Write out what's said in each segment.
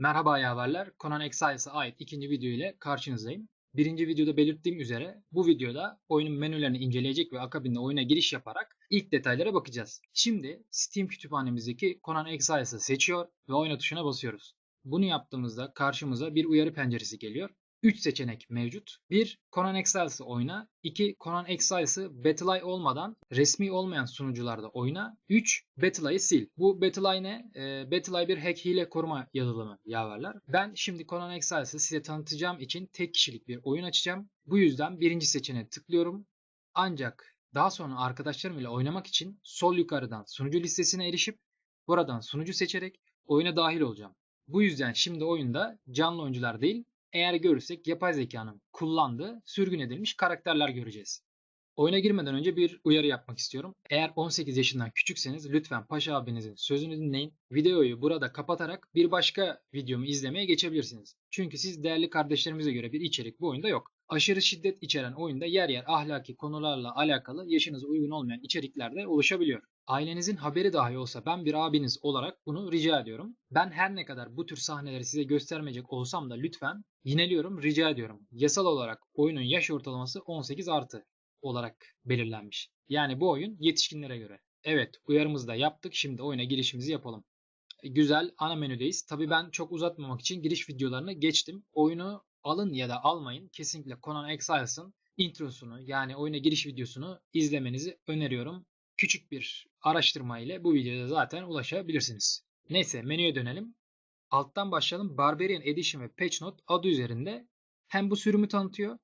Merhaba yaverler. Conan Exiles'a ait ikinci video ile karşınızdayım. Birinci videoda belirttiğim üzere bu videoda oyunun menülerini inceleyecek ve akabinde oyuna giriş yaparak ilk detaylara bakacağız. Şimdi Steam kütüphanemizdeki Conan Exiles'ı seçiyor ve oyna tuşuna basıyoruz. Bunu yaptığımızda karşımıza bir uyarı penceresi geliyor. 3 seçenek mevcut. 1. Conan Exiles'ı oyna. 2. Conan Exiles'ı Battle.eye olmadan resmi olmayan sunucularda oyna. 3. Battle.eye'ı sil. Bu Battle.eye ne? E, Battle.eye bir hack hile koruma yazılımı yaverler. Ben şimdi Conan Exiles'ı size tanıtacağım için tek kişilik bir oyun açacağım. Bu yüzden birinci seçeneğe tıklıyorum. Ancak daha sonra arkadaşlarım ile oynamak için sol yukarıdan sunucu listesine erişip buradan sunucu seçerek oyuna dahil olacağım. Bu yüzden şimdi oyunda canlı oyuncular değil, eğer görürsek yapay zekanın kullandığı sürgün edilmiş karakterler göreceğiz. Oyuna girmeden önce bir uyarı yapmak istiyorum. Eğer 18 yaşından küçükseniz lütfen Paşa abinizin sözünü dinleyin. Videoyu burada kapatarak bir başka videomu izlemeye geçebilirsiniz. Çünkü siz değerli kardeşlerimize göre bir içerik bu oyunda yok. Aşırı şiddet içeren oyunda yer yer ahlaki konularla alakalı yaşınıza uygun olmayan içerikler de oluşabiliyor. Ailenizin haberi dahi olsa ben bir abiniz olarak bunu rica ediyorum. Ben her ne kadar bu tür sahneleri size göstermeyecek olsam da lütfen yineliyorum, rica ediyorum. Yasal olarak oyunun yaş ortalaması 18 artı olarak belirlenmiş. Yani bu oyun yetişkinlere göre. Evet uyarımızı da yaptık. Şimdi oyuna girişimizi yapalım. Güzel ana menüdeyiz. Tabi ben çok uzatmamak için giriş videolarını geçtim. Oyunu alın ya da almayın. Kesinlikle Conan Exiles'ın introsunu yani oyuna giriş videosunu izlemenizi öneriyorum. Küçük bir araştırma ile bu videoda zaten ulaşabilirsiniz. Neyse menüye dönelim. Alttan başlayalım. Barbarian Edition ve Patch Note adı üzerinde hem bu sürümü tanıtıyor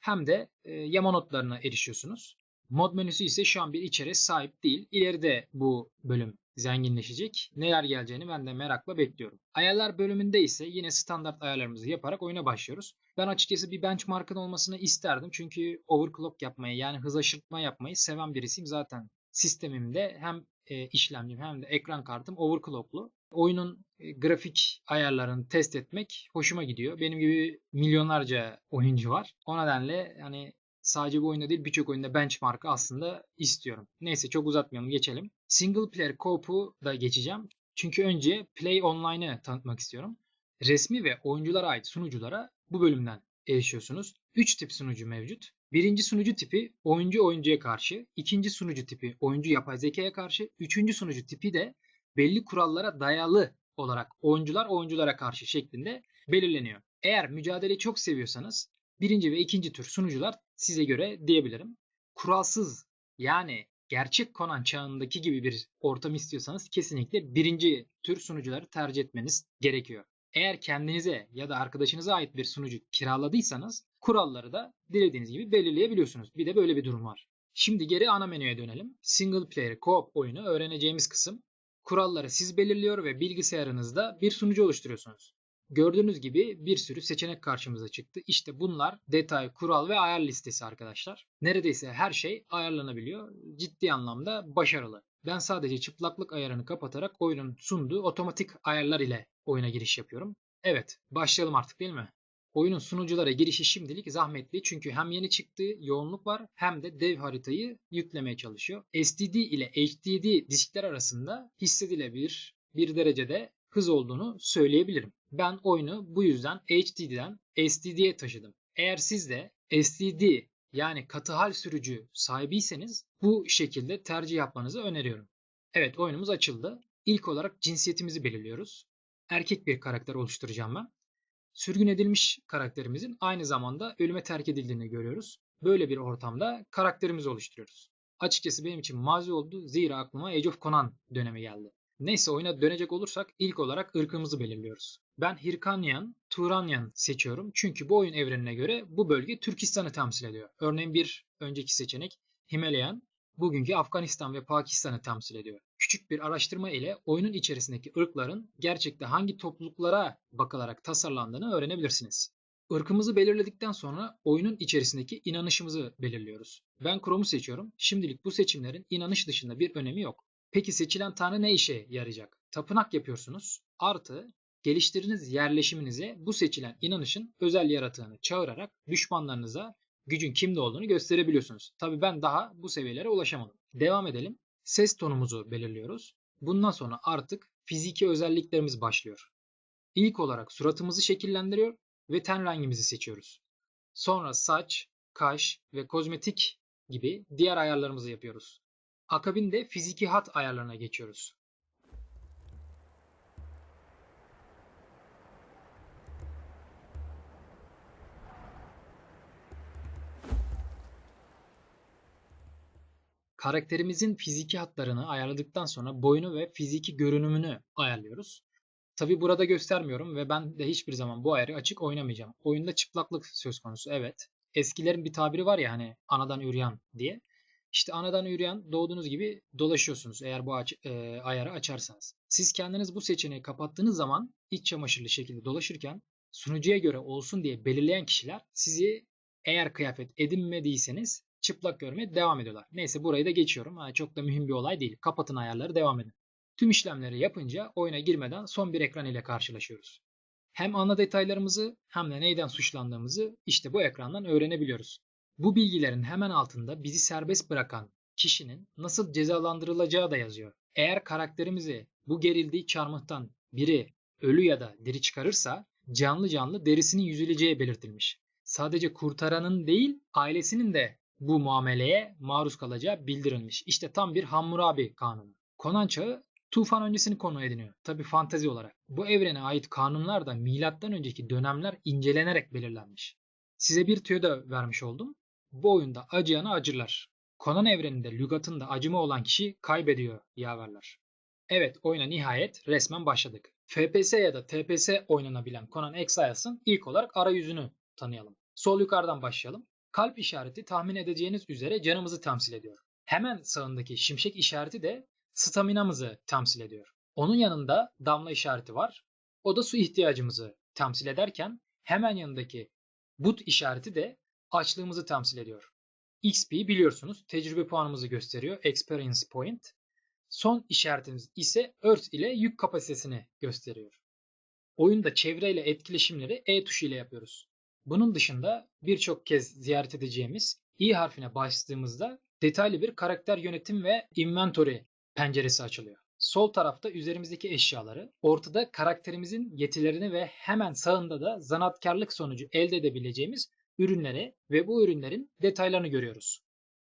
hem de e, yama notlarına erişiyorsunuz. Mod menüsü ise şu an bir içeriğe sahip değil. İleride bu bölüm zenginleşecek. Neler geleceğini ben de merakla bekliyorum. Ayarlar bölümünde ise yine standart ayarlarımızı yaparak oyuna başlıyoruz. Ben açıkçası bir benchmark'ın olmasını isterdim. Çünkü overclock yapmayı yani hız aşırtma yapmayı seven birisiyim zaten. Sistemimde hem e, işlemcim hem de ekran kartım overclocklu. Oyunun e, grafik ayarlarını test etmek hoşuma gidiyor. Benim gibi milyonlarca oyuncu var. O nedenle hani sadece bu oyunda değil birçok oyunda benchmark'ı aslında istiyorum. Neyse çok uzatmayalım geçelim. Single player co-op'u da geçeceğim. Çünkü önce Play Online'ı tanıtmak istiyorum. Resmi ve oyunculara ait sunuculara bu bölümden erişiyorsunuz. 3 tip sunucu mevcut. Birinci sunucu tipi oyuncu oyuncuya karşı, ikinci sunucu tipi oyuncu yapay zekaya karşı, üçüncü sunucu tipi de belli kurallara dayalı olarak oyuncular oyunculara karşı şeklinde belirleniyor. Eğer mücadeleyi çok seviyorsanız birinci ve ikinci tür sunucular size göre diyebilirim. Kuralsız yani gerçek Conan çağındaki gibi bir ortam istiyorsanız kesinlikle birinci tür sunucuları tercih etmeniz gerekiyor. Eğer kendinize ya da arkadaşınıza ait bir sunucu kiraladıysanız kuralları da dilediğiniz gibi belirleyebiliyorsunuz. Bir de böyle bir durum var. Şimdi geri ana menüye dönelim. Single player co-op oyunu öğreneceğimiz kısım. Kuralları siz belirliyor ve bilgisayarınızda bir sunucu oluşturuyorsunuz. Gördüğünüz gibi bir sürü seçenek karşımıza çıktı. İşte bunlar detay, kural ve ayar listesi arkadaşlar. Neredeyse her şey ayarlanabiliyor. Ciddi anlamda başarılı. Ben sadece çıplaklık ayarını kapatarak oyunun sunduğu otomatik ayarlar ile oyuna giriş yapıyorum. Evet, başlayalım artık değil mi? Oyunun sunuculara girişi şimdilik zahmetli çünkü hem yeni çıktığı yoğunluk var hem de dev haritayı yüklemeye çalışıyor. SDD ile HDD diskler arasında hissedilebilir bir derecede hız olduğunu söyleyebilirim. Ben oyunu bu yüzden HDD'den SDD'ye taşıdım. Eğer siz de SDD yani katı hal sürücü sahibiyseniz bu şekilde tercih yapmanızı öneriyorum. Evet oyunumuz açıldı. İlk olarak cinsiyetimizi belirliyoruz. Erkek bir karakter oluşturacağım ben. Sürgün edilmiş karakterimizin aynı zamanda ölüme terk edildiğini görüyoruz. Böyle bir ortamda karakterimizi oluşturuyoruz. Açıkçası benim için mazi oldu zira aklıma Age of Conan dönemi geldi. Neyse oyuna dönecek olursak ilk olarak ırkımızı belirliyoruz. Ben Hirkanyan, Turanyan seçiyorum. Çünkü bu oyun evrenine göre bu bölge Türkistan'ı temsil ediyor. Örneğin bir önceki seçenek Himalayan, bugünkü Afganistan ve Pakistan'ı temsil ediyor. Küçük bir araştırma ile oyunun içerisindeki ırkların gerçekte hangi topluluklara bakılarak tasarlandığını öğrenebilirsiniz. Irkımızı belirledikten sonra oyunun içerisindeki inanışımızı belirliyoruz. Ben Chrome'u seçiyorum. Şimdilik bu seçimlerin inanış dışında bir önemi yok. Peki seçilen tanrı ne işe yarayacak? Tapınak yapıyorsunuz. Artı geliştirdiğiniz yerleşiminize bu seçilen inanışın özel yaratığını çağırarak düşmanlarınıza gücün kimde olduğunu gösterebiliyorsunuz. Tabi ben daha bu seviyelere ulaşamadım. Devam edelim. Ses tonumuzu belirliyoruz. Bundan sonra artık fiziki özelliklerimiz başlıyor. İlk olarak suratımızı şekillendiriyor ve ten rengimizi seçiyoruz. Sonra saç, kaş ve kozmetik gibi diğer ayarlarımızı yapıyoruz. Akabinde fiziki hat ayarlarına geçiyoruz. Karakterimizin fiziki hatlarını ayarladıktan sonra boyunu ve fiziki görünümünü ayarlıyoruz. Tabi burada göstermiyorum ve ben de hiçbir zaman bu ayarı açık oynamayacağım. Oyunda çıplaklık söz konusu evet. Eskilerin bir tabiri var ya hani anadan üryan diye. İşte anadan üryan doğduğunuz gibi dolaşıyorsunuz eğer bu aç, e, ayarı açarsanız. Siz kendiniz bu seçeneği kapattığınız zaman iç çamaşırlı şekilde dolaşırken sunucuya göre olsun diye belirleyen kişiler sizi eğer kıyafet edinmediyseniz çıplak görmeye devam ediyorlar. Neyse burayı da geçiyorum. Yani çok da mühim bir olay değil. Kapatın ayarları devam edin. Tüm işlemleri yapınca oyuna girmeden son bir ekran ile karşılaşıyoruz. Hem ana detaylarımızı hem de neyden suçlandığımızı işte bu ekrandan öğrenebiliyoruz. Bu bilgilerin hemen altında bizi serbest bırakan kişinin nasıl cezalandırılacağı da yazıyor. Eğer karakterimizi bu gerildiği çarmıhtan biri ölü ya da diri çıkarırsa canlı canlı derisinin yüzüleceği belirtilmiş. Sadece kurtaranın değil ailesinin de bu muameleye maruz kalacağı bildirilmiş. İşte tam bir Hammurabi kanunu. Konan çağı tufan öncesini konu ediniyor. Tabi fantezi olarak. Bu evrene ait kanunlar da milattan önceki dönemler incelenerek belirlenmiş. Size bir tüyo da vermiş oldum. Bu oyunda acıyanı acırlar. Conan evreninde lügatında acıma olan kişi kaybediyor yaverler. Evet oyuna nihayet resmen başladık. FPS ya da TPS oynanabilen Conan Exiles'ın ilk olarak arayüzünü tanıyalım. Sol yukarıdan başlayalım. Kalp işareti tahmin edeceğiniz üzere canımızı temsil ediyor. Hemen sağındaki şimşek işareti de staminamızı temsil ediyor. Onun yanında damla işareti var. O da su ihtiyacımızı temsil ederken hemen yanındaki but işareti de açlığımızı temsil ediyor. XP biliyorsunuz tecrübe puanımızı gösteriyor. Experience Point. Son işaretimiz ise Earth ile yük kapasitesini gösteriyor. Oyunda çevreyle etkileşimleri E tuşu ile yapıyoruz. Bunun dışında birçok kez ziyaret edeceğimiz i harfine bastığımızda detaylı bir karakter yönetim ve inventory penceresi açılıyor. Sol tarafta üzerimizdeki eşyaları, ortada karakterimizin yetilerini ve hemen sağında da zanaatkarlık sonucu elde edebileceğimiz ürünleri ve bu ürünlerin detaylarını görüyoruz.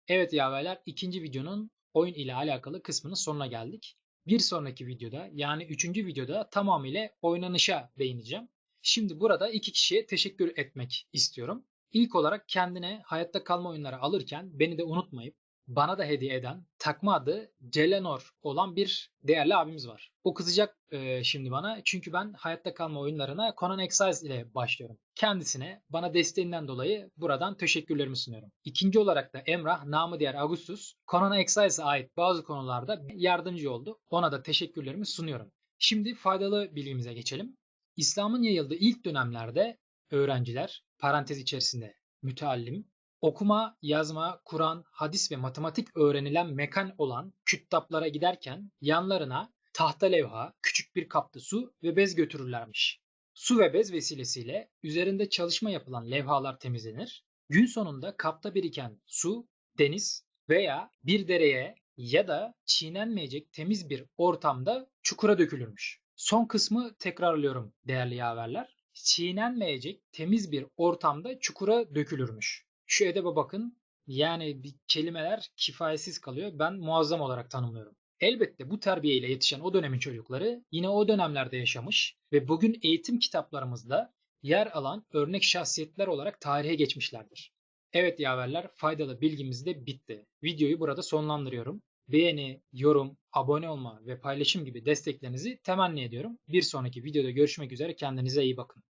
Evet yaverler ikinci videonun oyun ile alakalı kısmının sonuna geldik. Bir sonraki videoda yani üçüncü videoda tamamıyla oynanışa değineceğim. Şimdi burada iki kişiye teşekkür etmek istiyorum. İlk olarak kendine hayatta kalma oyunları alırken beni de unutmayıp bana da hediye eden takma adı Celenor olan bir değerli abimiz var. O kızacak e, şimdi bana çünkü ben hayatta kalma oyunlarına Conan Exiles ile başlıyorum. Kendisine bana desteğinden dolayı buradan teşekkürlerimi sunuyorum. İkinci olarak da Emrah, namı diğer Augustus, Conan Exiles'e ait bazı konularda yardımcı oldu. Ona da teşekkürlerimi sunuyorum. Şimdi faydalı bilgimize geçelim. İslam'ın yayıldığı ilk dönemlerde öğrenciler, parantez içerisinde müteallim, okuma, yazma, Kur'an, hadis ve matematik öğrenilen mekan olan küttaplara giderken yanlarına tahta levha, küçük bir kapta su ve bez götürürlermiş. Su ve bez vesilesiyle üzerinde çalışma yapılan levhalar temizlenir. Gün sonunda kapta biriken su, deniz veya bir dereye ya da çiğnenmeyecek temiz bir ortamda çukura dökülürmüş. Son kısmı tekrarlıyorum değerli yaverler. Çiğnenmeyecek temiz bir ortamda çukura dökülürmüş. Şu edebe bakın. Yani bir kelimeler kifayetsiz kalıyor. Ben muazzam olarak tanımlıyorum. Elbette bu terbiyeyle yetişen o dönemin çocukları yine o dönemlerde yaşamış ve bugün eğitim kitaplarımızda yer alan örnek şahsiyetler olarak tarihe geçmişlerdir. Evet yaverler faydalı bilgimiz de bitti. Videoyu burada sonlandırıyorum. Beğeni, yorum, abone olma ve paylaşım gibi desteklerinizi temenni ediyorum. Bir sonraki videoda görüşmek üzere kendinize iyi bakın.